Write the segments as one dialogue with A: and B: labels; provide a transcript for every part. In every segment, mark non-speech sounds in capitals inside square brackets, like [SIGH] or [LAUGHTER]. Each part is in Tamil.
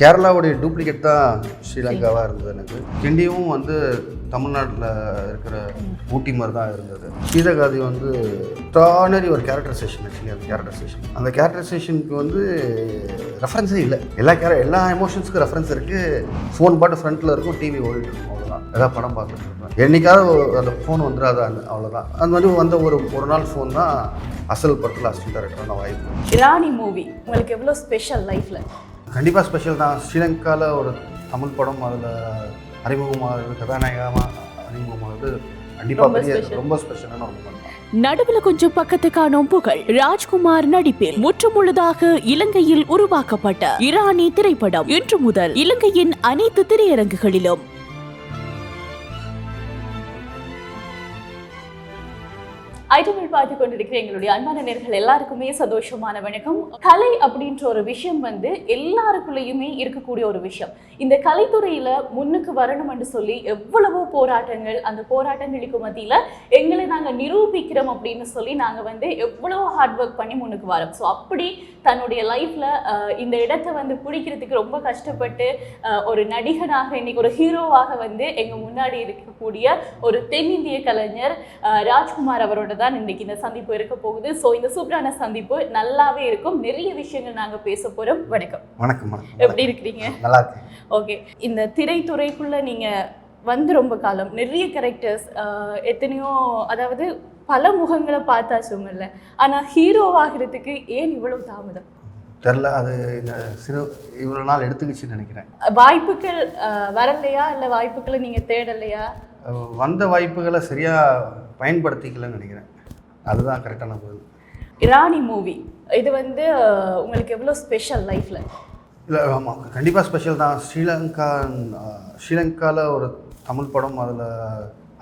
A: கேரளாவுடைய டூப்ளிகேட் தான் ஸ்ரீலங்காவாக இருந்தது எனக்கு. கிண்டியும் வந்து தமிழ்நாட்டில் இருக்கிற ஊட்டி மாதிரி தான் இருந்தது. சீதகாதி வந்து டானரி ஒரு கேரக்டரைசேஷன் ஆக்சுவலி அந்த கேரக்டரைசேஷன் அந்த கேரக்டரைசேஷனுக்கு வந்து ரெஃபரன்ஸே இல்லை. எல்லா கேர எல்லா எமோஷன்ஸுக்கும் ரெஃபரன்ஸ் இருக்குது ஃபோன் பாட்டு ஃப்ரண்ட்டில் இருக்கும் டிவி ஓடிட்டு இருக்கும் அவ்வளோதான் ஏதாவது படம் பார்த்துட்டு இருப்பேன். என்றைக்காவது அந்த ஃபோன் வந்துடாது அந்த அவ்வளோதான் அந்த மாதிரி வந்த ஒரு ஒரு நாள் ஃபோன் தான் அசல் படத்தில் அசிஸ்டன்ட் டேரக்டரான வாய்ப்பு.
B: இராணி மூவி உங்களுக்கு எவ்வளோ ஸ்பெஷல் லைஃப்ல
A: கண்டிப்பாக ஸ்பெஷல் தான். ஸ்ரீலங்காவில் ஒரு தமிழ் படம் அதில் அறிமுகமாகிறது கதாநாயகமாக அறிமுகமாகிறது கண்டிப்பாக
B: ரொம்ப
A: ஸ்பெஷலான ஒரு படம்.
C: நடுவுல கொஞ்சம் பக்கத்து காணோம் புகழ் ராஜ்குமார் நடிப்பில் முற்றுமுழுதாக இலங்கையில் உருவாக்கப்பட்ட இரானி திரைப்படம் இன்று முதல் இலங்கையின் அனைத்து திரையரங்குகளிலும்.
B: ஐட்டமில் பார்த்து கொண்டிருக்கிற எங்களுடைய அன்பான நேர்கள் எல்லாருக்குமே சந்தோஷமான வணக்கம். கலை அப்படின்ற ஒரு விஷயம் வந்து எல்லாருக்குள்ளேயுமே இருக்கக்கூடிய ஒரு விஷயம். இந்த கலைத்துறையில முன்னுக்கு வரணும் என்று சொல்லி எவ்வளவோ போராட்டங்கள் அந்த போராட்டங்களுக்கு மத்தியில எங்களை நாங்க நிரூபிக்கிறோம் அப்படின்னு சொல்லி நாங்க வந்து எவ்வளவோ ஹார்ட் ஒர்க் பண்ணி முன்னுக்கு வரோம். ஸோ அப்படி தன்னுடைய லைஃப்ல இந்த இடத்தை வந்து பிடிக்கிறதுக்கு ரொம்ப கஷ்டப்பட்டு ஒரு நடிகனாக இன்னைக்கு ஒரு ஹீரோவாக வந்து எங்க முன்னாடி இருக்கக்கூடிய ஒரு தென்னிந்திய கலைஞர் ராஜ்குமார் அவரோட தான் இன்னைக்கு இந்த சந்திப்பு இருக்க போகுது. ஸோ இந்த சூப்பரான சந்திப்பு நல்லாவே இருக்கும். நிறைய விஷயங்கள் நாங்க பேச போறோம். வணக்கம்.
A: வணக்கம்
B: எப்படி இருக்கிறீங்க?
A: நல்லா இருக்கேன்.
B: ஓகே இந்த திரைத்துறைக்குள்ள நீங்க வந்து ரொம்ப காலம் நிறைய கேரக்டர்ஸ் எத்தனையோ அதாவது பல முகங்களை பார்த்தாச்சும் இல்லை ஆனா ஹீரோவாகிறதுக்கு ஏன் இவ்வளவு தாமதம்?
A: தெரில அது இந்த சிறு இவ்வளோ நாள் எடுத்துக்கிச்சுன்னு நினைக்கிறேன்.
B: வாய்ப்புகள் வரலையா? இல்ல வாய்ப்புகளை நீங்க தேடலையா?
A: வந்த வாய்ப்புகளை சரியாக பயன்படுத்திக்கலன்னு நினைக்கிறேன். அதுதான் கரெக்டான பதில்.
B: இரானி மூவி இது வந்து உங்களுக்கு எவ்வளோ ஸ்பெஷல் லைஃப்ல
A: இல்லை ஆமாம் கண்டிப்பாக ஸ்பெஷல் தான். ஸ்ரீலங்கா ஸ்ரீலங்காவில் ஒரு தமிழ் படம் அதில்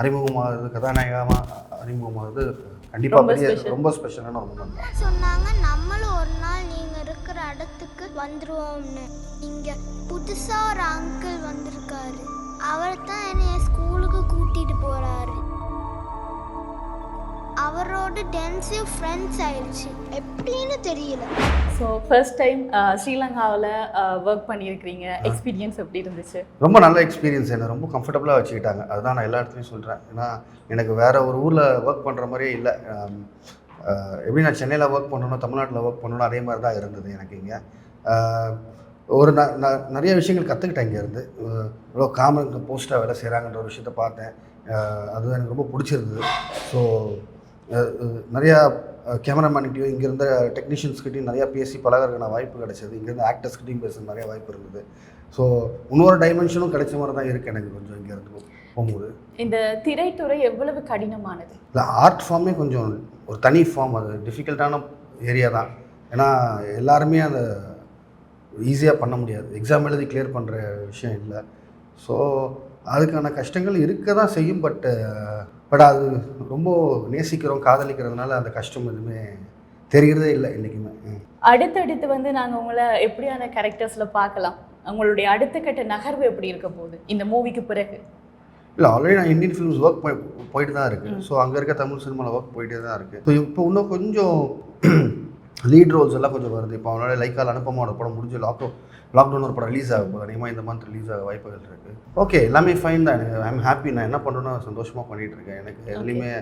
A: அறிமுகமாகிறது கதாநாயகமாக அறிமுகமாகிறது கண்டிப்பாக
B: ரொம்ப
A: பெரிய
B: special.
A: ரொம்ப ஸ்பெஷலான ஒரு மூமெண்ட் தான்.
D: சொன்னாங்க நம்மளும் ஒரு நாள் நீங்க இருக்கிற இடத்துக்கு வந்துருவோம்னு. இங்க புதுசா ஒரு அங்கிள் வந்திருக்காரு. அவர் தான் என்னைய ஸ்கூலுக்கு கூட்டிட்டு போறாரு. அவரோட டென்சிவ் ஃப்ரெண்ட்ஸ் ஆயிடுச்சு எப்படின்னு தெரியல.
B: ஸோ ஃபர்ஸ்ட் டைம் ஸ்ரீலங்காவில் ஒர்க் பண்ணியிருக்கிறீங்க. எக்ஸ்பீரியன்ஸ் எப்படி இருந்துச்சு?
A: ரொம்ப நல்ல எக்ஸ்பீரியன்ஸ் என்னை ரொம்ப கம்ஃபர்டபுளாக வச்சுக்கிட்டாங்க. அதுதான் நான் எல்லா இடத்துலையும் சொல்கிறேன் ஏன்னா எனக்கு வேறு ஒரு ஊரில் ஒர்க் பண்ணுற மாதிரியே இல்லை. எப்படி நான் சென்னையில் ஒர்க் பண்ணணும் தமிழ்நாட்டில் ஒர்க் பண்ணணும் அதே மாதிரி தான் இருந்தது எனக்கு இங்கே. ஒரு ந ந- நிறைய விஷயங்கள் கற்றுக்கிட்டேன் இங்கேருந்து இவ்வளோ காமன் போஸ்ட்டாக வேலை செய்கிறாங்கன்ற ஒரு விஷயத்த பார்த்தேன். அது எனக்கு ரொம்ப பிடிச்சிருந்தது. ஸோ நிறையா கேமராமேன்கிட்டையும் இங்கே இருந்த டெக்னீஷியன்ஸ்கிட்டையும் நிறையா பேசி பழகிறதுக்கான வாய்ப்பு கிடைச்சது. இங்கேருந்து ஆக்டர்ஸ்கிட்டையும் பேச நிறைய வாய்ப்பு இருந்தது. ஸோ இன்னொரு டைமென்ஷனும் கிடைச்ச மாதிரி தான் இருக்குது எனக்கு கொஞ்சம் இங்கே இருந்து போகும்போது.
B: இந்த திரைத்துறை எவ்வளவு கடினமானது?
A: இல்லை ஆர்ட் ஃபார்மே கொஞ்சம் ஒரு தனி ஃபார்ம் அது டிஃபிகல்ட்டான ஏரியா தான். ஏன்னா எல்லாருமே அதை ஈஸியாக பண்ண முடியாது. எக்ஸாம் எழுதி கிளியர் பண்ணுற விஷயம் இல்லை. ஸோ அதுக்கான கஷ்டங்கள் இருக்க தான் செய்யும் பட் பட் அது ரொம்ப நேசிக்கிறோம் காதலிக்கிறதுனால அந்த கஷ்டம் எதுவுமே தெரிகிறதே இல்லை என்றைக்குமே.
B: அடுத்தடுத்து வந்து நாங்கள் உங்களை எப்படியான கேரக்டர்ஸில் பார்க்கலாம்? உங்களுடைய அடுத்த கட்ட நகர்வு எப்படி இருக்க போகுது? இந்த மூவிக்கு பிறகு.
A: இல்லை ஆல்ரெடி நான் இந்தியன் ஃபிலிம்ஸ் ஒர்க் போயிட்டு தான் இருக்குது ஸோ அங்கே இருக்க தமிழ் சினிமாவில் ஒர்க் போயிட்டே தான் இருக்குது ஸோ இப்போ இன்னும் கொஞ்சம் லீட் ரோல்ஸ் எல்லாம் கொஞ்சம் வருது. இப்போ அவனோட லைக்கால் அனுப்பமாவோட படம் முடிஞ்சு லாக்டவுன் லாக்டவுன் ஒரு படம் ரிலீஸ் ஆக போகுது. அதிகமாக இந்த மந்த் ரிலீஸ் ஆக வாய்ப்புகள் இருக்குது ஓகே எல்லாமே ஃபைன் தான். எனக்கு ஐம் ஹாப்பி நான் என்ன பண்ணுறேனோ சந்தோஷமாக பண்ணிகிட்டு இருக்கேன். எனக்கு எதுலேயுமே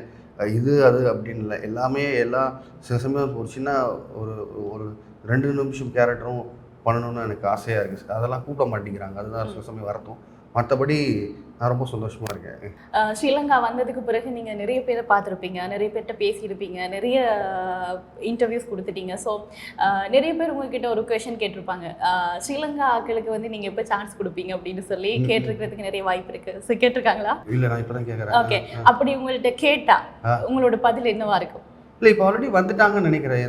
A: இது அது அப்படின்னு இல்லை. எல்லாமே எல்லா சில சமயம் ஒரு சின்ன ஒரு ஒரு ரெண்டு நிமிஷம் கேரக்டரும் பண்ணணும்னு எனக்கு ஆசையாக இருக்குது அதெல்லாம் கூப்பிட மாட்டேங்கிறாங்க. அதுதான் சில சமயம் வரட்டும் மற்றபடி நான் ரொம்ப சந்தோஷமாக இருக்கேன்.
B: ஸ்ரீலங்கா வந்ததுக்கு பிறகு நீங்கள் நிறைய பேரை பார்த்துருப்பீங்க நிறைய பேர்கிட்ட பேசியிருப்பீங்க நிறைய இன்டர்வியூஸ் கொடுத்துட்டீங்க. ஸோ நிறைய பேர் உங்ககிட்ட ஒரு கொஷன் கேட்டிருப்பாங்க. ஸ்ரீலங்கா ஆட்களுக்கு வந்து நீங்கள் எப்போ சான்ஸ் கொடுப்பீங்க அப்படின்னு சொல்லி. கேட்டிருக்கிறதுக்கு நிறைய வாய்ப்பு இருக்குது ஸோ கேட்டிருக்காங்களா?
A: இல்லை நான் இப்போ தான்
B: ஓகே
A: கேட்குறேன்
B: அப்படி உங்கள்கிட்ட கேட்டா. உங்களோட பதில் என்னவா இருக்கும்?
A: இல்லை இப்போ ஆல்ரெடி வந்துட்டாங்கன்னு நினைக்கிறேன்.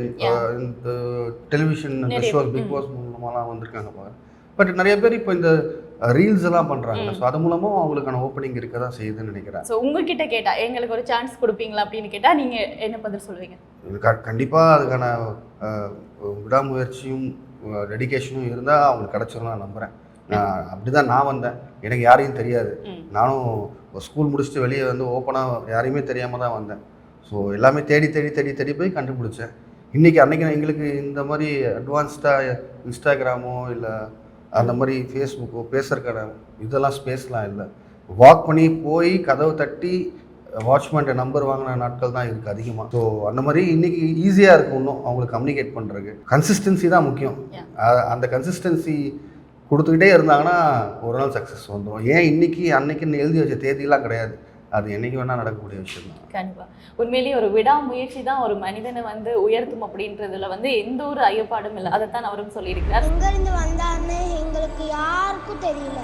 A: இந்த- டெலிவிஷன் ஷோஸ் பிக். பாஸ் மூலமாலாம் வந்திருக்காங்க பட் நிறைய பேர் இப்போ இந்த ரீல்ஸ் எல்லாம் பண்ணுறாங்க. ஸோ அது மூலமாக அவங்களுக்கான ஓப்பனிங் இருக்க தான் செய்யுதுன்னு நினைக்கிறேன்.
B: ஸோ உங்ககிட்ட கேட்டா எங்களுக்கு ஒரு சான்ஸ் கொடுப்பீங்களா அப்படின்னு கேட்டா நீங்க என்ன பதில் சொல்லுவீங்க?
A: கண்டிப்பாக அதுக்கான விடாமுயற்சியும் டெடிகேஷனும் இருந்தால் அவங்களுக்கு கிடச்சிரும் நான் நம்புகிறேன் நான் அப்படி தான் நான் வந்தேன். எனக்கு யாரையும் தெரியாது. நானும் ஸ்கூல் முடிச்சுட்டு வெளியே வந்து ஓப்பனாக யாரையுமே தெரியாமல் தான் வந்தேன். ஸோ எல்லாமே தேடி தேடி தேடி தேடி போய் கண்டுபிடிச்சேன். இன்றைக்கி அன்றைக்கி நான் எங்களுக்கு இந்த மாதிரி அட்வான்ஸ்டாக இன்ஸ்டாகிராமோ இல்லை அந்த மாதிரி ஃபேஸ்புக்கோ பேசுறதுக்கான இதெல்லாம் ஸ்பேஸ்லாம் இல்லை. வாக் பண்ணி போய் கதவை தட்டி வாட்ச்மேன்ட்ட நம்பர் வாங்கின நாட்கள் தான் இருக்குது அதிகமாக ஸோ அந்த மாதிரி இன்னைக்கு ஈஸியாக இருக்கும் இன்னும் அவங்களுக்கு கம்யூனிகேட் பண்ணுறதுக்கு கன்சிஸ்டன்சி தான் முக்கியம். அந்த கன்சிஸ்டன்சி கொடுத்துக்கிட்டே இருந்தாங்கன்னா ஒரு நாள் சக்ஸஸ் வந்துடும் ஏன் இன்னைக்கு அன்னைக்குன்னு எழுதி வச்ச தேதியெல்லாம் கிடையாது. அது என்னைக்கு வேணால் நடக்கக்கூடிய விஷயம் தான்
B: கண்டிப்பா. உண்மையிலேயே ஒரு விடாமுயற்சி தான் ஒரு மனிதனை வந்து உயர்த்தும் அப்படின்றதுல வந்து எந்த ஒரு ஐயப்பாடும் இல்லை. அதைத்தான் அவரும் சொல்லியிருக்கிறார்.
D: எங்க இருந்து வந்தாருன்னு எங்களுக்கு யாருக்கும் தெரியல.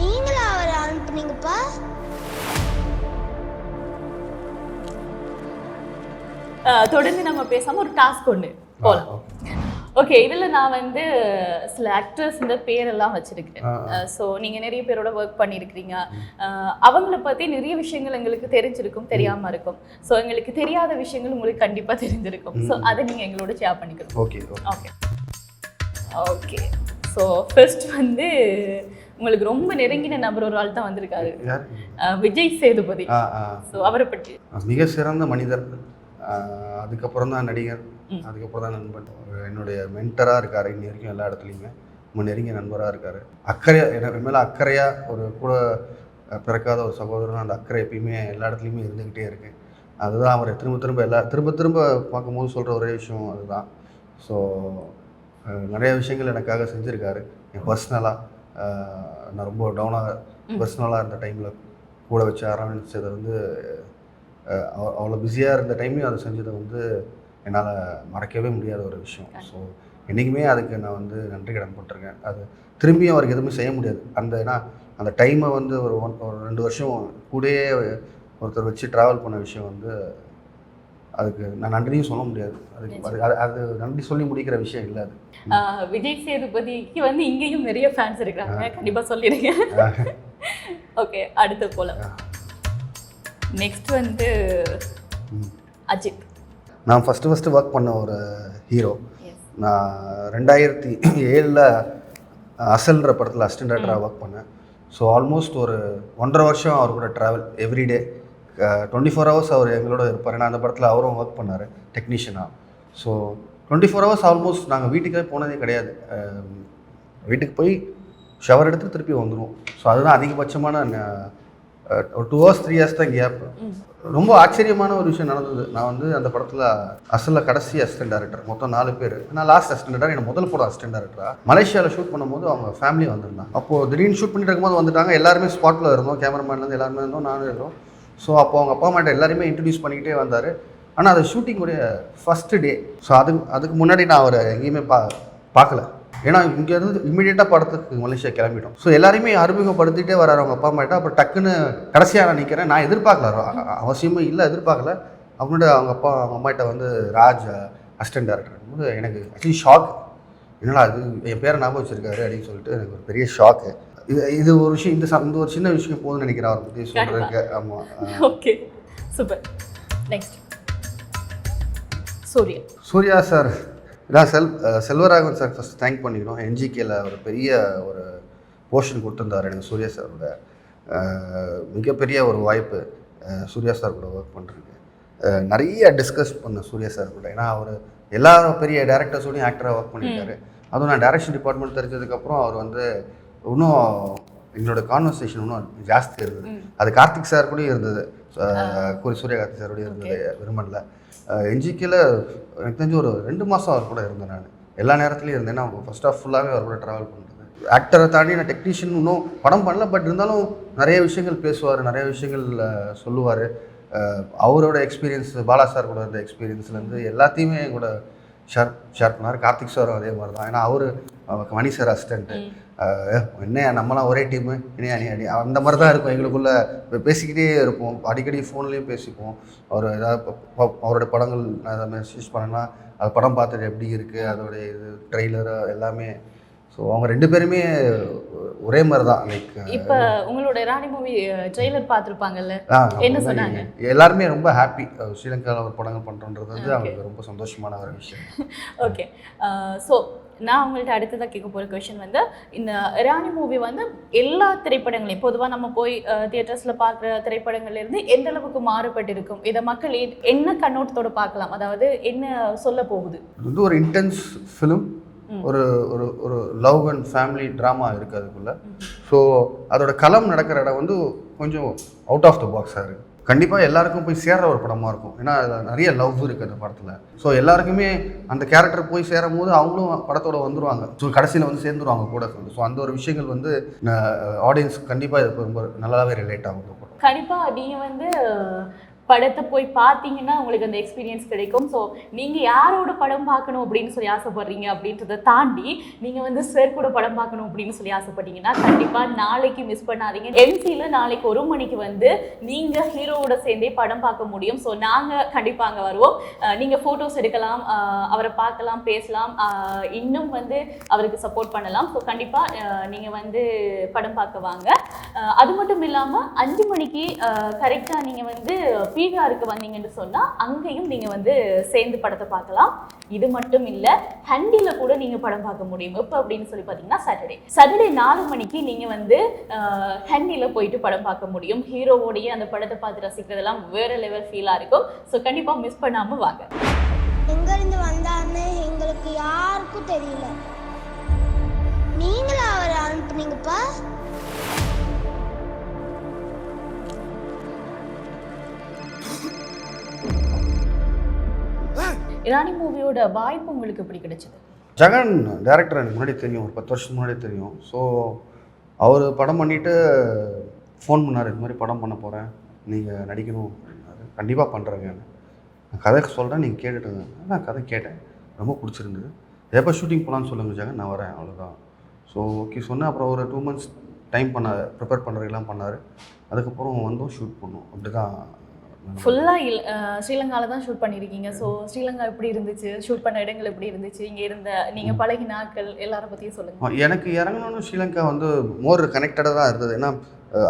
D: நீங்களா அவரை அனுப்புனீங்கப்பா?
B: தொடர்ந்து நம்ம பேசாம ஒரு டாஸ்க் ஒன்று போலாம். ஓகே இதுல நான் வந்து சில ஆக்டர்ஸ் இந்த பேரெல்லாம் வச்சிருக்கேன் ஸோ நீங்க நிறைய பேரோட ஒர்க் பண்ணியிருக்கிறீங்க அவங்கள பத்தி நிறைய விஷயங்கள் எங்களுக்கு தெரிஞ்சிருக்கும் தெரியாம இருக்கும். ஸோ எங்களுக்கு தெரியாத விஷயங்கள் உங்களுக்கு கண்டிப்பா தெரிஞ்சிருக்கும். ஸோ அதை நீங்க எங்களோட ஷேர் பண்ணிக்கணும்.
A: Okay okay
B: okay so first வந்து உங்களுக்கு ரொம்ப நெருங்கின நபர் ஒரு ஆள் தான் வந்திருக்காரு. விஜய் சேதுபதி. ஸோ அவரை பற்றி.
A: மிக சிறந்த மனிதர். அதுக்கப்புறம் தான் நடிகர். அதுக்கப்புறம் தான் நண்பன். என்னுடைய மென்டராக இருக்கார். இன்னி வரைக்கும் எல்லா இடத்துலையுமே. ரொம்ப நெருங்கிய நண்பராக இருக்கார். அக்கறையாக எனக்கு மேலே அக்கறையாக ஒரு கூட பிறக்காத ஒரு சகோதரன் அந்த அக்கறை எப்பயுமே எல்லா இடத்துலையுமே இருந்துக்கிட்டே இருக்கு. அதுதான் அவரை திரும்ப திரும்ப எல்லா திரும்ப திரும்ப பார்க்கும்போது சொல்கிற ஒரே விஷயம் அதுதான். ஸோ நிறைய விஷயங்கள் எனக்காக செஞ்சுருக்காரு. என் பர்சனலாக நான் ரொம்ப டவுனாக. பர்சனலாக இருந்த டைமில் கூட வச்சு அரவணைச்சதை வந்து அவ்வளோ பிஸியாக இருந்த டைம்லையும் அதை செஞ்சதை வந்து என்னால் மறக்கவே முடியாத ஒரு விஷயம். ஸோ என்றைக்குமே அதுக்கு நான் வந்து நன்றி கடன் பட்டிருக்கேன். அது திரும்பியும் அவருக்கு எதுவுமே செய்ய முடியாது. அந்த ஏன்னா அந்த டைமை வந்து ஒரு ஒன் ஒரு ரெண்டு வருஷம் கூடயே ஒருத்தர் வச்சு ட்ராவல் பண்ண விஷயம் வந்து அதுக்கு நான் நன்றியும் சொல்ல முடியாது. அதுக்கு அது- அது அது நன்றி சொல்லி முடிக்கிற விஷயம் இல்லை அது.
B: விஜய் சேதுபதிக்கு வந்து இங்கேயும் நிறைய ஃபேன்ஸ் இருக்காங்க கண்டிப்பா சொல்லிடுங்க. ஓகே [LAUGHS] அடுத்து போலாம். நெக்ஸ்ட் வந்து. அஜித்.
A: நான் ஃபஸ்ட்டு ஃபஸ்ட்டு ஒர்க் பண்ண ஒரு ஹீரோ நான் ரெண்டாயிரத்தி ஏழில் அசல்ன்ற படத்தில் அசிஸ்டன்ட் டேரக்டராக ஒர்க் பண்ணேன். ஸோ ஆல்மோஸ்ட் ஒரு ஒன்றரை வருஷம் அவர் கூட travel everyday twenty four hours அவர் எங்களோட இருப்பார். ஏன்னா அந்த படத்தில் அவரும் ஒர்க் பண்ணார் டெக்னீஷியனாக so twenty four hours almost நாங்கள் வீட்டுக்கே போனதே கிடையாது. வீட்டுக்கு போய் ஷவர் எடுத்து திருப்பி வந்துடுவோம் ஸோ அதுதான் அதிகபட்சமான ஒரு டூ ஹவர்ஸ் த்ரீ ஹவர்ஸ் தான் கேப் ரொம்ப ஆச்சரியமான ஒரு விஷயம் நடந்தது. நான் வந்து அந்த படத்தில் அசலில் கடைசி அசிஸ்டன்ட் டேரக்டர் மொத்தம் நாலு பேர். நான் லாஸ்ட் அசிஸ்டன்ட் டேரக்டர் எனக்கு முதல் படம் அசிஸ்டன்ட் டேரக்டரா மலேசியாவில் ஷூட் பண்ணும்போது அவங்க ஃபேமிலி வந்திருந்தாங்க. அப்போது திடீர்னு ஷூட் பண்ணிட்டு இருக்கும்போது வந்துட்டாங்க. எல்லாருமே ஸ்பாட்டில் இருந்தோம். கேமராமேன்லேருந்து எல்லாருமே இருந்தோம். நானும் இருந்தோம். ஸோ அப்போ அவங்க அப்பா அம்மாட்ட எல்லாருமே இன்ட்ரடியூஸ் பண்ணிக்கிட்டே வந்தார். ஆனால் அது ஷூட்டிங்குடைய ஃபஸ்ட்டு டே ஸோ அதுக்கு அதுக்கு முன்னாடி நான் அவரை எங்கேயுமே பா பார்க்கல. ஏன்னா இங்கேருந்து இமீடியட்டாக படத்துக்கு மலேசியா கிளம்பிட்டோம் ஸோ எல்லாரையுமே அறிமுகப்படுத்திட்டே வராரு அவங்க அப்பா அம்மாட்ட அப்புறம் டக்குன்னு கடைசியாக நான் நிற்கிறேன் நான் எதிர்பார்க்கல. அவசியமே இல்லை எதிர்பார்க்கல. அவங்கள்ட்ட அவங்க அப்பா அவங்க அம்மாட்ட வந்து ராஜ் அசிஸ்டன்ட் டேரக்டர் போது எனக்கு ஆக்சுவலி ஷாக் என்னடா அது என் பேரை ஞாபகம் வச்சிருக்காரு அப்படின்னு சொல்லிட்டு எனக்கு ஒரு பெரிய ஷாக்கு இது இது ஒரு விஷயம் இந்த இந்த ஒரு சின்ன விஷயம் போதும்னு நினைக்கிறேன் அவரை பற்றி சொல்கிறதுக்கு ஆமாம்
B: okay super next Suriya.
A: Suriya sir இதான் செல் செல்வராகவன் சார் ஃபஸ்ட் தேங்க் பண்ணிக்கிறோம் என்ஜிகேல ஒரு பெரிய ஒரு போர்ஷன் கொடுத்துருந்தார் எனக்கு சூர்யா சாரோட மிகப்பெரிய ஒரு வாய்ப்பு சூர்யா சார் கூட ஒர்க் பண்ணுறதுக்கு நிறைய டிஸ்கஸ் பண்ண சூர்யா சார் கூட. ஏன்னா அவர் எல்லா பெரிய டேரக்டர்ஸோடையும் ஆக்டராக ஒர்க் பண்ணியிருக்காரு. அதுவும் நான் டைரக்ஷன் டிபார்ட்மெண்ட் தெரிஞ்சதுக்கப்புறம் அவர் வந்து இன்னும் எங்களோட கான்வர்சேஷன் இன்னும் ஜாஸ்தி இருந்தது. அது கார்த்திக் சார் கூடயும் இருந்தது. குறி சூர்யா கார்த்திக் சார் கூடயும் இருந்தது விரும்பல என்ஜிக்கில் எனக்கு தெரிஞ்சு ஒரு ரெண்டு மாதம் அவர் கூட இருந்தேன் நான். எல்லா நேரத்துலையும் இருந்தேன். நான் ஃபர்ஸ்ட் ஆஃப் ஃபுல்லாகவே அவர் கூட ட்ராவல் பண்ணுறது ஆக்டரை தாண்டி நான் டெக்னீஷியன் இன்னும் படம் பண்ணல பட் இருந்தாலும் நிறைய விஷயங்கள் பேசுவார் நிறைய விஷயங்கள் சொல்லுவார். அவரோட எக்ஸ்பீரியன்ஸ் பாலா சார் கூட இருந்த எக்ஸ்பீரியன்ஸ்லேருந்து எல்லாத்தையுமே கூட ஷேர் ஷேர் பண்ணார். கார்த்திக் சாரும் அதே மாதிரி தான் ஏன்னா அவர் மணி சார் அசிஸ்டண்ட்டு என்ன நம்மலாம் ஒரே டீமு இனி அணி அணி அந்த மாதிரி தான் இருக்கும் எங்களுக்குள்ள. பேசிக்கிட்டே இருப்போம். அடிக்கடி ஃபோன்லேயும் பேசிப்போம். அவர் ஏதாவது அவரோட படங்கள் நான் மெசேஜ் பண்ணேன்னா அது படம் பார்த்துட்டு எப்படி இருக்குது அதோடைய இது ட்ரெய்லரு எல்லாமே. ஸோ அவங்க ரெண்டு பேருமே ஒரே மாதிரி தான் லைக்
B: இப்ப உங்களோட ராணி மூவி ட்ரெய்லர் பார்த்துருப்பாங்கல்ல? என்ன சொன்னாங்க?
A: எல்லாருமே ரொம்ப ஹாப்பி ஸ்ரீலங்காவில் ஒரு படங்கள் பண்ணுறோன்றது வந்து. அவங்களுக்கு ரொம்ப சந்தோஷமான ஒரு விஷயம். [LAUGHS]
B: ஓகே ஸோ நான் உங்கள்ட்ட அடுத்ததாக கேட்க போகிற கொஷின் வந்து இந்த ராணி மூவி வந்து எல்லா திரைப்படங்களையும் பொதுவாக நம்ம போய் தியேட்டர்ஸில் பார்க்குற திரைப்படங்கள்ல இருந்து எந்த அளவுக்கு மாறுபட்டு இருக்கும் இதை மக்கள் என்ன கண்ணோட்டத்தோட பார்க்கலாம்? அதாவது என்ன சொல்ல போகுது?
A: இது ஒரு இன்டென்ஸ் ஃபிலிம். ஒரு ஒரு ஒரு லவ் அண்ட் ஃபேமிலி ட்ராமா இருக்குது அதுக்குள்ளே. ஸோ அதோட களம் நடக்கிற இடம் வந்து கொஞ்சம் அவுட் ஆஃப் த பாக்ஸாக இருக்குது கண்டிப்பாக எல்லாருக்கும் போய் சேர்ற ஒரு படமாக இருக்கும். ஏன்னா நிறைய லவ் இருக்குது அந்த படத்தில். ஸோ எல்லாருக்குமே அந்த கேரக்டர் போய் சேரும் போது அவங்களும் படத்தோட வந்துருவாங்க. ஸோ கடைசியில் வந்து சேர்ந்துருவாங்க கூட. ஸோ அந்த ஒரு விஷயங்கள் வந்து ஆடியன்ஸ் கண்டிப்பாக இது ரொம்ப நல்லாவே ரிலேட் ஆகும். கண்டிப்பாக படம்
B: வந்து படத்தை போய் பார்த்தீங்கன்னா உங்களுக்கு அந்த எக்ஸ்பீரியன்ஸ் கிடைக்கும். ஸோ நீங்கள் யாரோட படம் பார்க்கணும் அப்படின்னு சொல்லி ஆசைப்படுறீங்க அப்படின்றத தாண்டி நீங்கள் வந்து சார் கூட படம் பார்க்கணும் அப்படின்னு சொல்லி ஆசைப்பட்டீங்கன்னா கண்டிப்பாக நாளைக்கு மிஸ் பண்ணாதீங்க. எம்சியில் நாளைக்கு ஒரு மணிக்கு வந்து நீங்கள் ஹீரோவோட சேர்ந்தே படம் பார்க்க முடியும். ஸோ நாங்கள் கண்டிப்பாக அங்கே வருவோம். நீங்கள் ஃபோட்டோஸ் எடுக்கலாம் அவரை பார்க்கலாம் பேசலாம் இன்னும் வந்து அவருக்கு சப்போர்ட் பண்ணலாம். ஸோ கண்டிப்பாக நீங்கள் வந்து படம் பார்க்க வாங்க. அது மட்டும் இல்லாமல் அஞ்சு மணிக்கு கரெக்டாக நீங்கள் வந்து பிவிஆருக்கு வந்தீங்கன்னு சொன்னால் அங்கேயும் நீங்கள் வந்து சேர்ந்து படத்தை பார்க்கலாம். இது மட்டும் இல்லை ஹண்டியில் கூட நீங்கள் படம் பார்க்க முடியும். எப்போ அப்படின்னு சொல்லி பார்த்தீங்கன்னா சாட்டர்டே சாட்டர்டே நாலு மணிக்கு நீங்கள் வந்து ஹண்டியில் போயிட்டு படம் பார்க்க முடியும். ஹீரோவோடைய அந்த படத்தை பார்த்து ரசிக்கிறதெல்லாம் வேறு லெவல் ஃபீலாக இருக்கும். ஸோ கண்டிப்பாக மிஸ் பண்ணாமல் வாங்க.
D: எங்கேருந்து வந்தாருன்னு எங்களுக்கு யாருக்கும் தெரியல. நீங்களும் அவரை அனுப்புனீங்கப்பா?
B: இராணி மூவியோட வாய்ப்பு உங்களுக்கு எப்படி கிடைச்சது?
A: ஜெகன் டேரக்டர் எனக்கு முன்னாடி தெரியும். ஒரு பத்து வருஷத்துக்கு முன்னாடி தெரியும். ஸோ அவர் படம் பண்ணிவிட்டு ஃபோன் பண்ணார். இது மாதிரி படம் பண்ண போகிறேன் நீங்கள் நடிக்கணும். அப்படின்னாரு. கண்டிப்பாக பண்ணுறேங்க நான் கதை சொல்கிறேன் நீங்கள் கேட்டுட்டு நான் கதை கேட்டேன். ரொம்ப பிடிச்சிருந்தது. எப்போ ஷூட்டிங் போகலான்னு சொல்லுங்கள் ஜெகன். நான் வரேன். அவ்வளோதான் ஸோ ஓகே சொன்னேன். அப்புறம் ஒரு டூ மந்த்ஸ் டைம் பண்ண ப்ரிப்பேர் பண்ணுறதுக்கெல்லாம் பண்ணார். அதுக்கப்புறம் வந்தோம் ஷூட் பண்ணோம். அப்படி தான்
B: ஃபுல்லாக இல் ஸ்ரீலங்காவில் தான் ஷூட் பண்ணியிருக்கீங்க ஸோ ஸ்ரீலங்கா எப்படி இருந்துச்சு? ஷூட் பண்ண இடங்கள் எப்படி இருந்துச்சு? இங்கே இருந்த நீங்கள் பழகின நாட்கள் எல்லார பற்றியும் சொல்லுங்கள்
A: எனக்கு இறங்கணும்னு ஸ்ரீலங்கா வந்து மோர் கனெக்டடாக தான் இருந்தது. ஏன்னா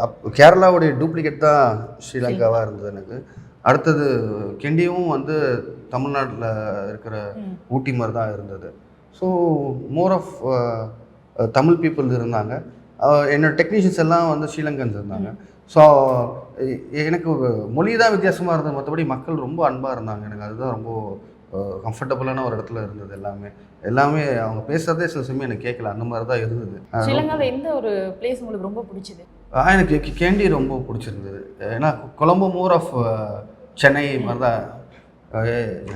A: அப் கேரளாவுடைய டூப்ளிகேட் தான் ஸ்ரீலங்காவாக இருந்தது எனக்கு. அடுத்தது கெண்டியும் வந்து தமிழ்நாட்டில் இருக்கிற. ஊட்டி மாதிரி தான் இருந்தது. So more of Tamil people இருந்தாங்க. அஹ், என்னோட டெக்னீஷியன்ஸ் எல்லாம் வந்து ஸ்ரீலங்கன்ஸ் இருந்தாங்க. ஸோ எனக்கு மொழி தான் வித்தியாசமாக இருந்தது. மற்றபடி மக்கள் ரொம்ப அன்பாக இருந்தாங்க. எனக்கு அதுதான் ரொம்ப கம்ஃபர்டபுளான ஒரு இடத்துல இருந்தது எல்லாமே. எல்லாமே அவங்க பேசுகிறதே சில சமயம் எனக்கு கேட்கல. அந்த மாதிரி தான் இருந்தது.
B: ஸ்ரீலங்காவில் எந்த ஒரு பிளேஸ் உங்களுக்கு ரொம்ப பிடிச்சது?
A: எனக்கு கேண்டி ரொம்ப பிடிச்சிருந்தது. ஏன்னா கொலம்போ மோர் ஆஃப் சென்னை மாதிரி தான்.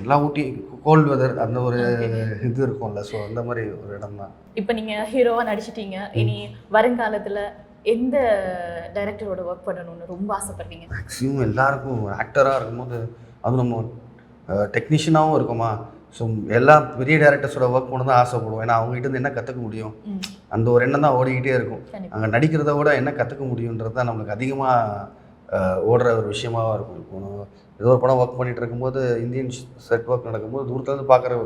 A: எல்லாம் ஊட்டி கோல்டு வெதர் அந்த ஒரு இது இருக்கும்ல. ஸோ அந்த மாதிரி ஒரு இடம் தான்
B: இப்போ நீங்கள் ஹீரோவாக நடிச்சிட்டீங்க. இனி வருங்காலத்தில் எந்த டைரக்டரோட ஒர்க் பண்ணணும்னு ரொம்ப ஆசைப்படுறீங்க
A: மேக்ஸிமம் எல்லாருக்கும் ஆக்டராக இருக்கும்போது அது நம்ம டெக்னீஷியனாகவும் இருக்குமா? ஸோ எல்லா பெரிய டேரக்டர்ஸோட ஒர்க் பண்ண தான் ஆசைப்படுவோம். ஏன்னா அவங்ககிட்ட இருந்து என்ன கற்றுக்க முடியும்? அந்த ஒரு எண்ணம் தான் ஓடிக்கிட்டே இருக்கும். அங்கே நடிக்கிறத விட என்ன கற்றுக்க முடியுன்றது தான் நம்மளுக்கு அதிகமாக ஓடுற ஒரு விஷயமாவா இருக்கும். இப்போ ஏதோ ஒரு படம் ஒர்க் பண்ணிட்டு இருக்கும்போது இந்தியன் செட் ஒர்க் நடக்கும்போது தூரத்துலேருந்து பார்க்குற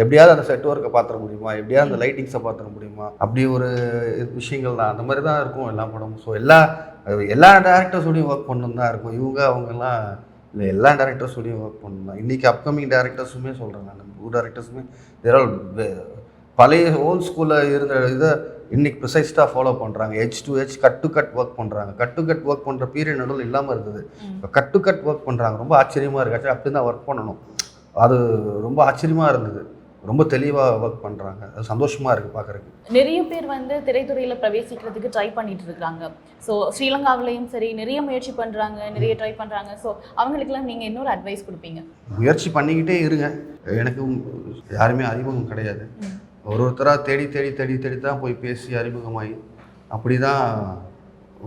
A: எப்படியாவது அந்த செட் ஒர்க்கை பார்த்துட முடியுமா? எப்படியாவது அந்த லைட்டிங்ஸை பார்த்துட முடியுமா? அப்படி ஒரு விஷயங்கள் தான். அந்த மாதிரி தான் இருக்கும் எல்லா படமும். ஸோ எல்லா எல்லா டேரக்டர்ஸோடையும் ஒர்க் பண்ணணும் தான் இருக்கும். இவங்க அவங்கெல்லாம் இல்லை எல்லா டேரக்டர்ஸோடையும் ஒர்க் பண்ணணும் தான். இன்றைக்கி அப்கமிங் டேரக்டர்ஸுமே சொல்கிறேன் நான். புது டேரக்டர்ஸுமே தேர் பழைய ஓல்ட் ஸ்கூலில் இருந்த இதை இன்னைக்கு ப்ரிசைஸ்டாக ஃபாலோ பண்ணுறாங்க H to H cut to cut work பண்ணுறாங்க கட் டு கட் ஒர்க் பண்ணுற பீரியட் நடுவில் இல்லாமல் இருந்தது. இப்போ கட் டு கட் ஒர்க் பண்ணுறாங்க ரொம்ப ஆச்சரியமாக இருக்கு. ஆக்சுவலி அப்படி தான் ஒர்க் பண்ணணும். அது ரொம்ப ஆச்சரியமாக இருந்தது. ரொம்ப தெளிவாக ஒர்க் பண்ணுறாங்க அது சந்தோஷமாக இருக்குது பார்க்குறதுக்கு
B: நிறைய பேர் வந்து திரைத்துறையில் பிரவேசிக்கிறதுக்கு ட்ரை பண்ணிட்டு இருக்காங்க. ஸோ ஸ்ரீலங்காவிலையும் சரி நிறைய முயற்சி பண்ணுறாங்க நிறைய ட்ரை பண்ணுறாங்க ஸோ அவங்களுக்கெல்லாம் நீங்கள் இன்னொரு அட்வைஸ் கொடுப்பீங்க?
A: முயற்சி பண்ணிக்கிட்டே இருங்க. எனக்கு யாருமே அறிமுகம் கிடையாது. ஒரு ஒருத்தராக தேடி தேடி தேடி தேடி தான் போய் பேசி அறிமுகமாகி அப்படி தான்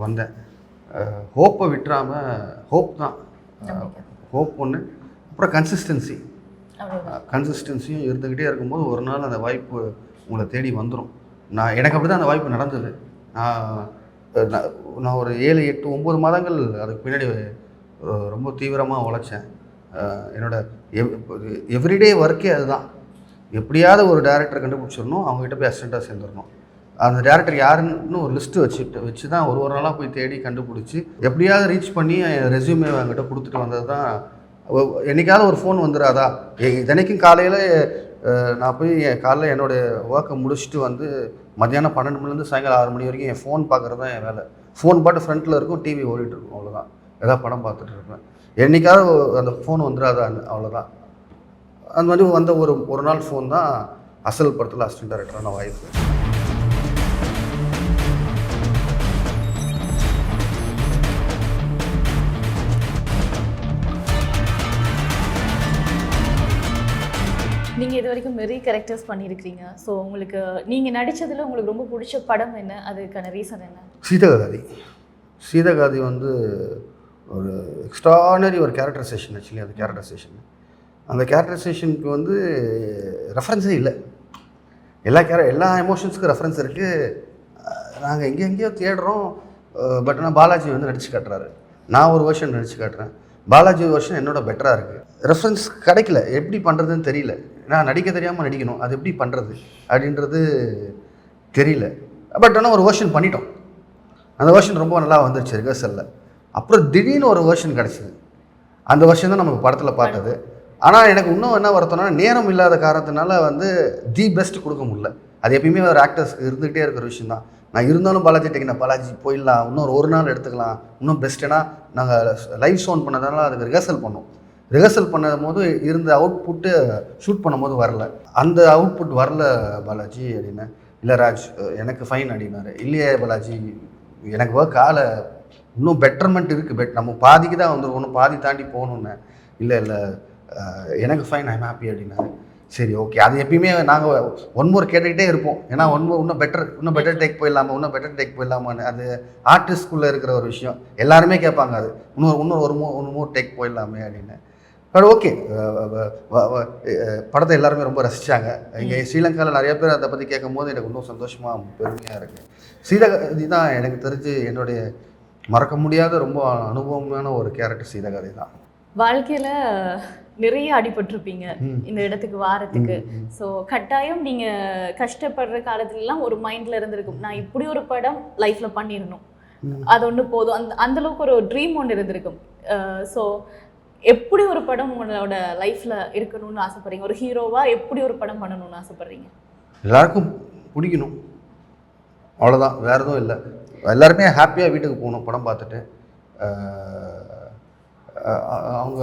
A: வந்தேன் ஹோப்பை விட்டுறாமல் ஹோப் தான். ஹோப் ஒன்று அப்புறம் கன்சிஸ்டன்சி கன்சிஸ்டன்சியும் இருந்துக்கிட்டே இருக்கும்போது ஒரு நாள் அந்த வாய்ப்பு உங்களை தேடி வந்துடும் நான் எனக்கு அப்படி தான் அந்த வாய்ப்பு நடந்தது. நான் நான் ஒரு ஏழு எட்டு ஒம்பது மாதங்கள் அதுக்கு பின்னாடி ரொம்ப தீவிரமாக உழைச்சேன். என்னோடய என்னோட எவ் எவ்ரிடே ஒர்க்கே அதுதான். எப்படியாவது ஒரு டேரக்டரை கண்டுபிடிச்சிடணும் அவங்ககிட்ட போய் அசிஸ்டண்ட்டாக சேர்ந்துடணும். அந்த டேரக்டர் யாருன்னு ஒரு லிஸ்ட்டு வச்சுட்டு வச்சு தான் ஒரு ஒரு நாளாக போய் தேடி கண்டுபிடிச்சி எப்படியாவது ரீச் பண்ணி என் ரெஸ்யூமே அவங்ககிட்ட கொடுத்துட்டு வந்தது தான் என்றைக்காவது என்னைக்காவது ஒரு ஃபோன் வந்துடாதா எ- தினைக்கும் காலையில் நான் போய் என் காலைல என்னுடைய ஒர்க்கை முடிச்சுட்டு வந்து மத்தியானம் பன்னெண்டு மணிலேருந்து சாயங்காலம் ஆறு மணி வரைக்கும் என் ஃபோன் பார்க்குறது தான் என் வேலை. ஃபோன் பாட்டு ஃப்ரண்ட்டில் இருக்கும் டிவி ஓடிட்டு இருக்கும் அவ்வளோதான் ஏதாவது படம் பார்த்துட்டு இருப்பேன். என்றைக்காவது அந்த ஃபோன் வந்துடாதா அவ்வளோதான் அந்த மாதிரி வந்த ஒரு ஒரு நாள் ஃபோன் தான் அசல் படத்தில் அசிஸ்டன்ட் டேரக்டரான வாய்ப்பு.
B: நீங்கள் இது வரைக்கும் நிறைய கேரக்டர்ஸ் பண்ணியிருக்கிறீங்க. ஸோ உங்களுக்கு நீங்கள் நடித்ததில் உங்களுக்கு ரொம்ப பிடிச்ச படம் என்ன? அதுக்கான ரீசன் என்ன?
A: சீதகாதி. சீதகாதி வந்து ஒரு எக்ஸ்ட்ரானரி ஒரு கேரக்டரைசேஷன் ஆக்சுவலி அந்த கேரக்டரைசேஷன் அந்த கேரக்டரைசேஷனுக்கு வந்து ரெஃபரன்ஸே இல்லை. எல்லா கேர எல்லா எமோஷன்ஸுக்கும் ரெஃபரன்ஸ் இருக்குது நாங்கள் எங்கே எங்கேயோ தேடுறோம். பட் ஆனால் பாலாஜி வந்து நடித்து காட்டுறாரு. நான் ஒரு வருஷன் நடித்து காட்டுறேன். பாலாஜி வருஷன் என்னோட பெட்டராக இருக்குது ரெஃபரன்ஸ் கிடைக்கல. எப்படி பண்ணுறதுன்னு தெரியல. நான் நடிக்க தெரியாமல் நடிக்கணும். அது எப்படி பண்ணுறது அப்படின்றது தெரியல. பட் ஆனால் ஒரு வேர்ஷன் பண்ணிட்டோம். அந்த வேர்ஷன் ரொம்ப நல்லா வந்துருச்சு ரிஹர்சலில் அப்புறம் திடீர்னு ஒரு வேர்ஷன் கிடச்சிது. அந்த வருஷம் தான் நமக்கு படத்தில் பார்த்தது. ஆனால் எனக்கு இன்னும் என்ன வருத்தம்னா நேரம் இல்லாத காரணத்தினால வந்து தி பெஸ்ட் கொடுக்க முடியல. அது எப்பயுமே ஒரு ஆக்டர்ஸ்க்கு இருந்துகிட்டே இருக்கிற விஷயம் தான். நான் இருந்தாலும் பாலாஜி டெக்கின பாலாஜி போயிடலாம். இன்னொரு ஒரு நாள் எடுத்துக்கலாம். இன்னும் பெஸ்ட்டுனா நாங்கள் லைவ் ஷோன் பண்ணதால அதுக்கு ரிஹர்சல் பண்ணோம். ரிஹர்சல் பண்ணும் போது இருந்த அவுட்புட்டு ஷூட் பண்ணும்போது வரல. அந்த அவுட்புட் வரல பாலாஜி அப்படின்னு. இல்லை ராஜ் எனக்கு ஃபைன் அப்படின்னாரு. இல்லையே பாலாஜி எனக்கு ஒர்க் ஆள இன்னும் பெட்டர்மெண்ட் இருக்குது பெட் நம்ம பாதிக்கு தான் வந்துடும் இன்னும் பாதி தாண்டி போகணுன்னு இல்லை இல்லை. எனக்கு ஃபைன் ஐம் ஹாப்பி அப்படின்னாரு. சரி ஓகே அது எப்பயுமே நாங்கள் ஒன் மோர் கேட்டுக்கிட்டே இருப்போம். ஏன்னா ஒன் மோர் இன்னும் பெட்டர் இன்னும் பெட்டர் டேக் போயிடலாமா? இன்னும் பெட்டர் டேக் போயிடலாமான்னு. அது ஆர்டிஸ்ட்குள்ளே இருக்கிற ஒரு விஷயம். எல்லாருமே கேட்பாங்க அது. இன்னொரு இன்னொரு ஒரு மோ ஒன் மோர் டேக் போயிடலாமே அப்படின்னு. பட் ஓகே படத்தை எல்லாருமே ரொம்ப ரசித்தாங்க இங்கே ஸ்ரீலங்காவில் நிறைய பேர் அதை பற்றி கேட்கும் போது எனக்கு இன்னும் சந்தோஷமாக பெருமையாக இருக்குது சீதகதி தான் எனக்கு தெரிஞ்சு என்னுடைய மறக்க முடியாத ரொம்ப அனுபவமான ஒரு கேரக்டர் சீதகதி தான்.
B: வாழ்க்கையில நிறைய அடிபட்டிருப்பீங்க. இந்த இடத்துக்கு வாரத்துக்கு. ஸோ கட்டாயம் நீங்க கஷ்டப்படுற காலத்துலலாம் ஒரு மைண்ட்ல இருந்திருக்கும். நான் இப்படி ஒரு படம் லைஃப்ல பண்ணிடணும். அது ஒன்று போதும். அந்த அந்த அளவுக்கு ஒரு ட்ரீம் ஒன்று இருந்திருக்கும். ஸோ எப்படி ஒரு படம் உங்களோட லைஃப்ல இருக்கணும்னு ஆசைப்படுறீங்க? ஒரு ஹீரோவா எப்படி ஒரு படம் பண்ணணும்னு ஆசைப்படுறீங்க?
A: எல்லாருக்கும் பிடிக்கணும். அவ்வளோதான் வேறு எதுவும் இல்லை. எல்லாருமே ஹாப்பியாக வீட்டுக்கு போகணும் படம் பார்த்துட்டு. அவங்க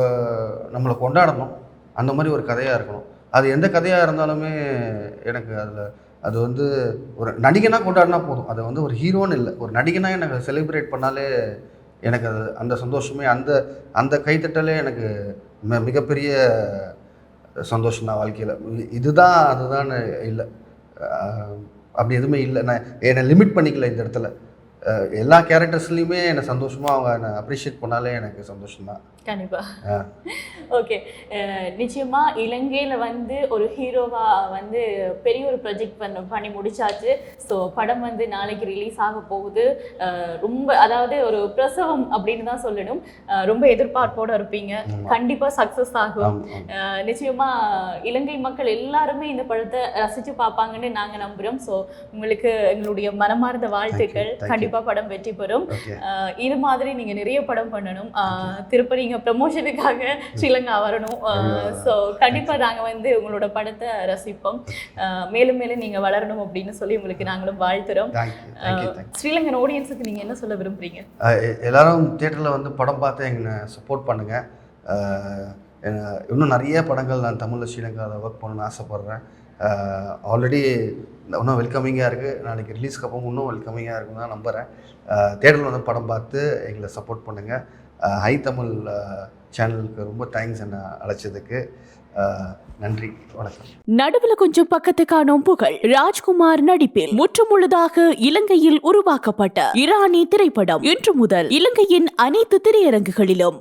A: நம்மளை கொண்டாடணும். அந்த மாதிரி ஒரு கதையாக இருக்கணும். அது எந்த கதையாக இருந்தாலுமே எனக்கு அதில் அது வந்து ஒரு நடிகனாக கொண்டாடினா போதும். அது வந்து ஒரு ஹீரோன்னு இல்லை. ஒரு நடிகனாக எனக்கு செலிப்ரேட் பண்ணாலே எனக்கு அது அந்த சந்தோஷமே அந்த அந்த கைத்தட்டலே எனக்கு ம மிகப்பெரிய சந்தோஷம் தான் வாழ்க்கையில். இதுதான் அதுதான் இல்லை. அப்படி எதுவுமே இல்லை. நான் என்னை லிமிட் பண்ணிக்கல இந்த இடத்துல. எல்லா கேரக்டர்ஸ்லையுமே என்னை சந்தோஷமாக அவங்க என்னை அப்ரிஷியேட் பண்ணாலே எனக்கு சந்தோஷம் தான்
B: கண்டிப்பா ஓகே. நிச்சயமா இலங்கையில வந்து ஒரு ஹீரோவா வந்து பெரிய ஒரு ப்ராஜெக்ட் பண்ண பண்ணி முடிச்சாச்சு. ஸோ படம் வந்து நாளைக்கு ரிலீஸ் ஆக போகுது. ரொம்ப அதாவது ஒரு பிரசவம் அப்படின்னு தான் சொல்லணும். ரொம்ப எதிர்பார்ப்போட இருப்பீங்க.
A: ஆமா.
B: கண்டிப்பா சக்சஸ் ஆகும். நிச்சயமா இலங்கை மக்கள் எல்லாருமே இந்த படத்தை ரசிச்சு பார்ப்பாங்கன்னு நாங்க நம்புறோம். ஸோ உங்களுக்கு எங்களுடைய மனமார்ந்த வாழ்த்துக்கள்.
A: Thank you.
B: கண்டிப்பா படம் வெற்றி பெறும். இது மாதிரி நீங்க நிறைய படம் பண்ணணும். திருப்ப நீங்க ப்ரமோஷனுக்காக [LAUGHS] ஸ்ரீலங்கா வரணும். ஸோ கண்டிப்பா நாங்க வந்து உங்களோட படத்தை ரசிப்போம். மேலும் மேலும் நீங்க வளரணும் அப்படின்னு சொல்லி உங்களுக்கு நாங்களும் வாழ்த்துறோம். ஸ்ரீலங்கன் ஆடியன்ஸுக்கு நீங்க என்ன சொல்ல விரும்புறீங்க?
A: எல்லாரும் தியேட்டரில் வந்து படம் பார்த்து எங்களை சப்போர்ட் பண்ணுங்கள் இன்னும் நிறைய படங்கள் நான் தமிழில் ஸ்ரீலங்காவில் ஒர்க் பண்ணணும்னு ஆசைப்பட்றேன். ஆல்ரெடி இன்னும் வெல்கமிங்காக இருக்குது நாளைக்கு ரிலீஸ்க்கு அப்புறம் இன்னும் வெல்கமிங்காக இருக்கும் தான் நம்புகிறேன் தேடல் வந்து படம் பார்த்து எங்களை சப்போர்ட் பண்ணுங்கள் ஹை தமிழ் சேனலுக்கு ரொம்ப தேங்க்ஸ் என்ன அழைச்சதுக்கு. நன்றி. வணக்கம்.
C: நடுவில் கொஞ்சம் பக்கத்து காணோம் புகழ் ராஜ்குமார் நடிப்பில் முற்றுமுழுதாக இலங்கையில் உருவாக்கப்பட்ட இரானி திரைப்படம் இன்று முதல் இலங்கையின் அனைத்து திரையரங்குகளிலும்